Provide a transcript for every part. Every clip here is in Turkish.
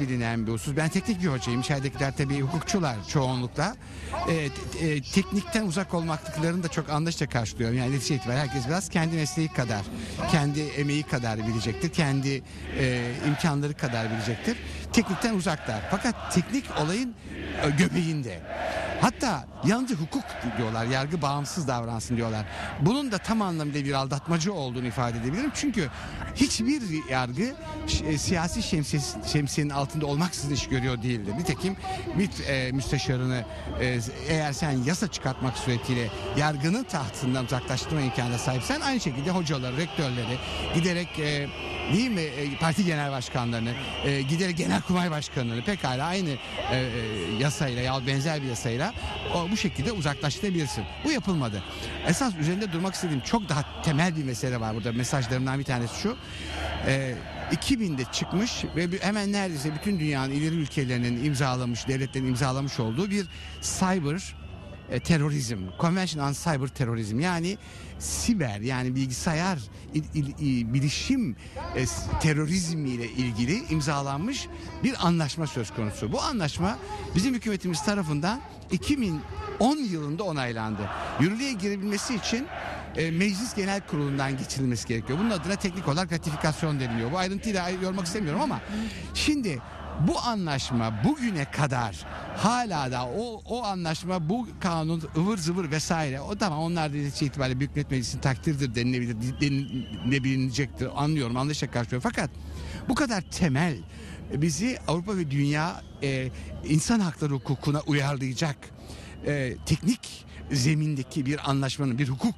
bilinen bir husus. Ben teknik bir hocayım. İçeridekiler tabii hukukçular çoğunlukla. E, e, teknikten uzak olmaklıklarını da çok anlayışla karşılıyorum. Yani netice itibariyle herkes biraz kendi mesleği kadar, kendi emeği kadar bilecektir. Kendi e, imkanları kadar bilecektir. Teknikten uzaklar. Fakat teknik olayın e, göbeğinde. Hatta yalnızca hukuk diyorlar, yargı bağımsız davransın diyorlar. Bunun da tam anlamıyla bir aldatmacı olduğunu ifade edebilirim. Çünkü hiçbir yargı e, siyasi şemsiyenin altında olmaksızın iş görüyor değildir. Nitekim MİT e, müsteşarını e, eğer sen yasa çıkartmak suretiyle yargının tahtından uzaklaştırma imkanına sahipsen aynı şekilde hocaları, rektörleri giderek e, değil mi e, parti genel başkanlarını e, giderek genelkurmay başkanlarını pekala aynı e, e, yasayla ya benzer bir yasayla o, bu şekilde uzaklaştırabilirsin. Bu yapılmadı. Esas üzerinde durmak istediğim çok daha temel bir mesele var burada. Mesajlarımdan bir tanesi şu. E, 2000'de çıkmış ve hemen neredeyse bütün dünyanın ileri ülkelerinin imzalamış, devletlerin imzalamış olduğu bir cyber e, terörizm, Convention on Cyber Terrorism yani siber yani bilgisayar il- il- il- bilişim e, terörizmi ile ilgili imzalanmış bir anlaşma söz konusu. Bu anlaşma bizim hükümetimiz tarafından 2010 yılında onaylandı. Yürürlüğe girebilmesi için e, Meclis Genel Kurulu'ndan geçirilmesi gerekiyor. Bunun adına teknik olarak ratifikasyon deniliyor. Bu ayrıntıyı yormak istemiyorum ama şimdi bu anlaşma bugüne kadar hala da o o anlaşma bu kanun ıvır zıvır vesaire o tamam onlar da itibariyle Büyük Millet Meclisi'nin takdirdir denilebilir denilebilecektir anlıyorum anlayışla karşılıyorum. Fakat bu kadar temel bizi Avrupa ve dünya e, insan hakları hukukuna uyarlayacak e, teknik zemindeki bir anlaşmanın bir hukuk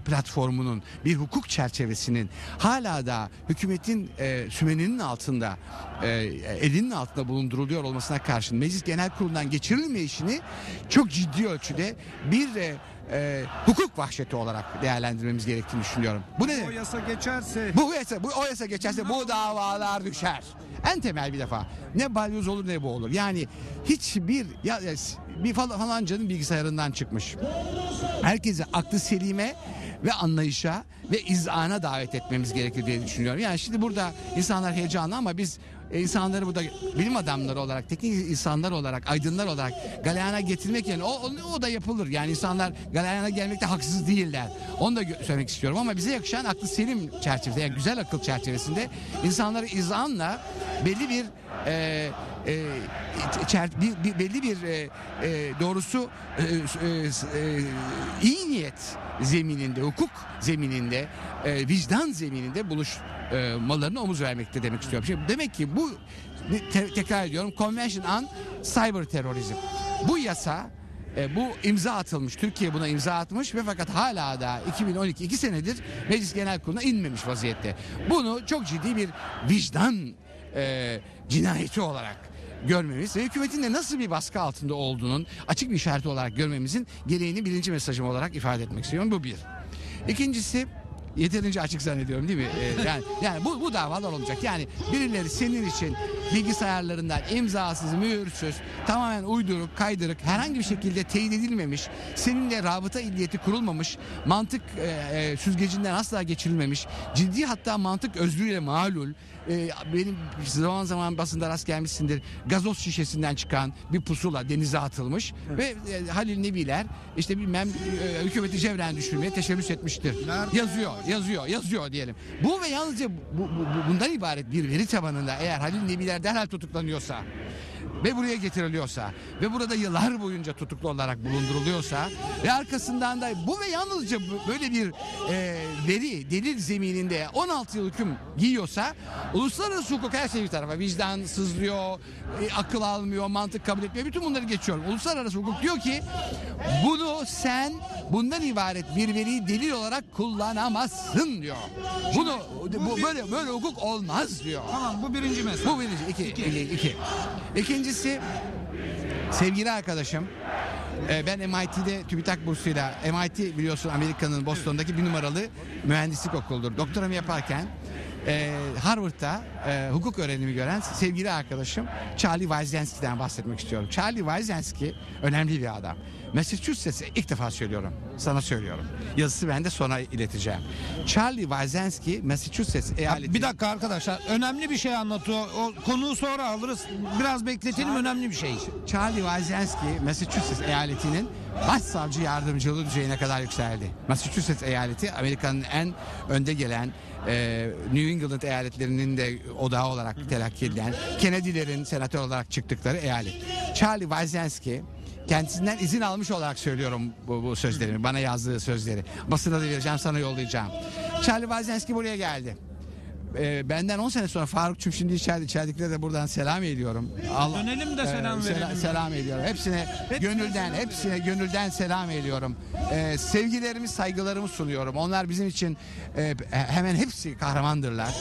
platformunun bir hukuk çerçevesinin hala da hükümetin e, sümeninin altında e, elinin altında bulunduruluyor olmasına karşın Meclis Genel Kurulu'ndan geçirilmeyişini çok ciddi ölçüde bir e, e, hukuk vahşeti olarak değerlendirmemiz gerektiğini düşünüyorum. Bu ne? O yasa geçerse Bu yasa, bu o yasa geçerse bu davalar düşer. En temel bir defa. Ne balyoz olur ne bu olur. Yani hiçbir ya, ya bir falan, falancanın bilgisayarından çıkmış. Herkese aklı selime ve anlayışa ve izana davet etmemiz gerekir diye düşünüyorum. Yani şimdi burada insanlar heyecanlı ama biz e, insanları burada bilim adamları olarak, teknik insanlar olarak, aydınlar olarak galeyana getirmek yerine o, o, o da yapılır. Yani insanlar galeyana gelmekte haksız değiller. Onu da söylemek istiyorum ama bize yakışan aklı selim çerçevesinde, yani güzel akıl çerçevesinde insanları izanla belli bir e, e, bir, bir- belli bir e, e, doğrusu e, e, e, iyi niyet zemininde, hukuk zemininde, e, vicdan zemininde buluşmalarına omuz vermekte demek istiyorum. Şimdi demek ki bu te- tekrar ediyorum Convention on Cyber Terrorism. Bu yasa e, bu imza atılmış. Türkiye buna imza atmış ve fakat hala da 2012 2 senedir Meclis Genel Kurulu'na inmemiş vaziyette. Bunu çok ciddi bir vicdan e, cinayeti olarak görmemiz ve hükümetin de nasıl bir baskı altında olduğunun açık bir işareti olarak görmemizin gereğini birinci mesajım olarak ifade etmek istiyorum. Bu bir. İkincisi yeterince açık zannediyorum değil mi? Ee, yani yani bu bu davalar olacak. Yani birileri senin için bilgisayarlarından imzasız, mühürsüz, tamamen uyduruk, kaydırık, herhangi bir şekilde teyit edilmemiş, seninle rabıta illiyeti kurulmamış, mantık e, e, süzgecinden asla geçirilmemiş, ciddi hatta mantık özrüyle malul, e, benim zaman zaman basında rast gelmişsindir, gazoz şişesinden çıkan bir pusula denize atılmış ve e, Halil Nebiler işte bilmem e, hükümeti cevren düşürmeye teşebbüs etmiştir. Nerede? Yazıyor, yazıyor, yazıyor diyelim. Bu ve yalnızca bu, bu- bu- bundan ibaret bir veri tabanında eğer Halil Nebiler derhal tutuklanıyorsa ve buraya getiriliyorsa ve burada yıllar boyunca tutuklu olarak bulunduruluyorsa ve arkasından da bu ve yalnızca böyle bir e, veri delil zemininde 16 yıl hüküm giyiyorsa uluslararası hukuk her şey bir tarafa vicdan sızlıyor e, akıl almıyor mantık kabul etmiyor bütün bunları geçiyorum uluslararası hukuk diyor ki bunu sen bundan ibaret bir veriyi delil olarak kullanamazsın diyor bunu bu, böyle böyle hukuk olmaz diyor tamam bu birinci mesaj. bu birinci. iki, iki. iki. İkincisi sevgili arkadaşım e, ben MIT'de TÜBİTAK bursuyla MIT biliyorsun Amerika'nın Boston'daki bir numaralı mühendislik okuludur. Doktoramı yaparken e, Harvard'da e, hukuk öğrenimi gören sevgili arkadaşım Charlie Wyszynski'den bahsetmek istiyorum. Charlie Wyszynski önemli bir adam. Massachusetts'e ilk defa söylüyorum. Sana söylüyorum. Yazısı ben de sonra ileteceğim. Charlie Wyszynski Massachusetts eyaleti... Bir dakika arkadaşlar önemli bir şey anlatıyor. O konuyu sonra alırız. Biraz bekletelim önemli bir şey. Charlie Wyszynski Massachusetts eyaletinin başsavcı yardımcılığı düzeyine kadar yükseldi. Massachusetts eyaleti Amerika'nın en önde gelen e, New England eyaletlerinin de odağı olarak telakki edilen Kennedy'lerin senatör olarak çıktıkları eyalet. Charlie Wyszynski kendisinden izin almış olarak söylüyorum bu, bu sözlerimi. Bana yazdığı sözleri. Basına da vereceğim sana yollayacağım. Charlie Wyszynski buraya geldi. Ee, benden 10 sene sonra Farukçum şimdi içeride içeridekilere de buradan selam ediyorum. Allah, Dönelim de selam Ee, verelim. selam ediyorum. Hepsine gönülden, hepsine gönülden selam ediyorum. Ee, sevgilerimi, saygılarımı sunuyorum. Onlar bizim için e, hemen hepsi kahramandırlar.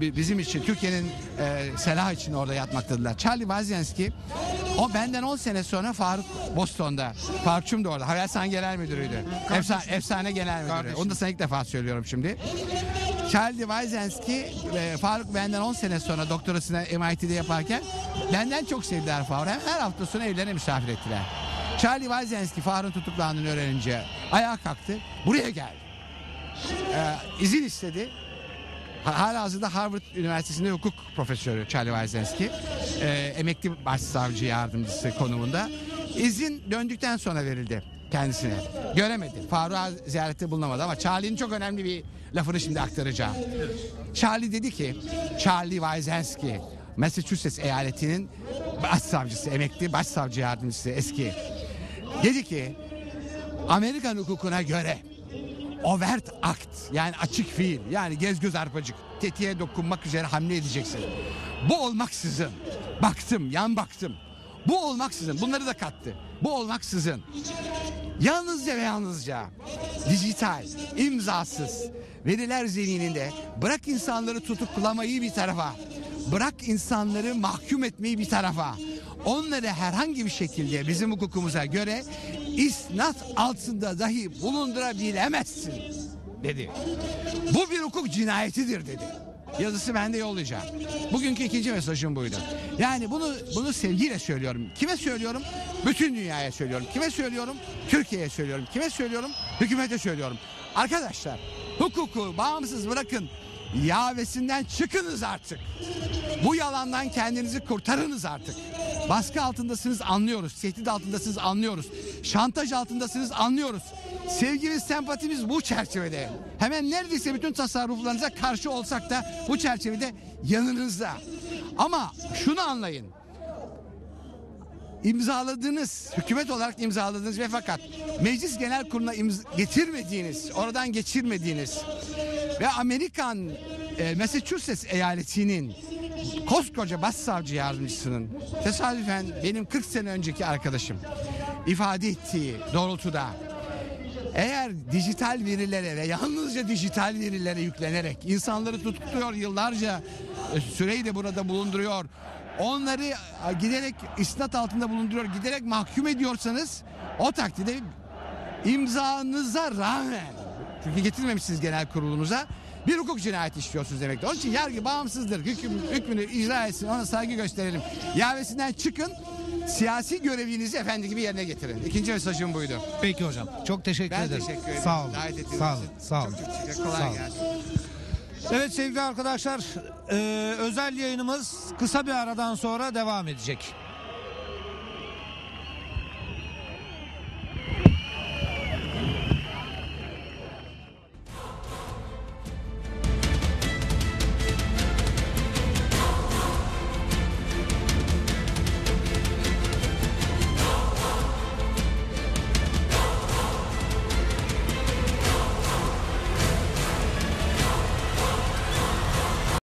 Bi- bizim için Türkiye'nin e, selah için orada yatmaktadırlar. Charlie Wazienski o benden 10 sene sonra Faruk Boston'da. Farukçum da orada. Havelsan Genel Müdürü'ydü. Efsane, efsane Genel Müdürü. Onu da sana ilk defa söylüyorum şimdi. Charlie Wyszynski e, Faruk benden 10 sene sonra doktorasını MIT'de yaparken benden çok sevdiler Faruk. Hem Her hafta sonu evlerine misafir ettiler. Charlie Wyszynski Faruk'un tutuklandığını öğrenince ayağa kalktı. Buraya geldi. Ee, izin istedi. Ha- Hala hazırda Harvard Üniversitesi'nde hukuk profesörü Charlie Wyszynski. Ee, emekli başsavcı yardımcısı konumunda. İzin döndükten sonra verildi kendisine. Göremedi. Faruk'a ziyarette bulunamadı ama Charlie'nin çok önemli bir lafını şimdi aktaracağım. Charlie dedi ki Charlie Wyszynski Massachusetts eyaletinin başsavcısı, emekli başsavcı yardımcısı eski. Dedi ki Amerikan hukukuna göre overt akt yani açık fiil yani gez göz arpacık tetiğe dokunmak üzere hamle edeceksin. Bu olmaksızın baktım yan baktım bu olmaksızın bunları da kattı. Bu olmaksızın yalnızca ve yalnızca dijital, imzasız veriler zemininde bırak insanları tutuklamayı bir tarafa, bırak insanları mahkum etmeyi bir tarafa, onları herhangi bir şekilde bizim hukukumuza göre isnat altında dahi bulundurabilemezsin dedi. Bu bir hukuk cinayetidir dedi. Yazısı ben de yollayacağım. Bugünkü ikinci mesajım buydu. Yani bunu bunu sevgiyle söylüyorum. Kime söylüyorum? Bütün dünyaya söylüyorum. Kime söylüyorum? Türkiye'ye söylüyorum. Kime söylüyorum? Hükümete söylüyorum. Arkadaşlar hukuku bağımsız bırakın. Yavesinden çıkınız artık. Bu yalandan kendinizi kurtarınız artık. Baskı altındasınız anlıyoruz. Tehdit altındasınız anlıyoruz. Şantaj altındasınız anlıyoruz. Sevgimiz, sempatimiz bu çerçevede. Hemen neredeyse bütün tasarruflarınıza karşı olsak da bu çerçevede yanınızda. Ama şunu anlayın. İmzaladığınız, hükümet olarak imzaladığınız ve fakat meclis genel kuruluna imz- getirmediğiniz, oradan geçirmediğiniz ve Amerikan e, Massachusetts eyaletinin koskoca başsavcı yardımcısının tesadüfen benim 40 sene önceki arkadaşım ifade ettiği doğrultuda eğer dijital verilere ve yalnızca dijital verilere yüklenerek insanları tutukluyor yıllarca e, süreyi de burada bulunduruyor. Onları giderek isnat altında bulunduruyor, giderek mahkum ediyorsanız o takdirde imzanıza rağmen çünkü getirmemişsiniz genel kurulunuza bir hukuk cinayeti işliyorsunuz demektir. Onun için yargı bağımsızdır. Hüküm, hükmünü icra etsin. Ona saygı gösterelim. Yavesinden çıkın. Siyasi görevinizi efendi gibi yerine getirin. İkinci mesajım buydu. Peki hocam. Çok teşekkür Ben ederim. teşekkür ederim. Sağ olun. Sağ olun. Sağ olun. Çok çok teşekkür Kolay Sağ olun. gelsin. Evet sevgili arkadaşlar, e, özel yayınımız kısa bir aradan sonra devam edecek.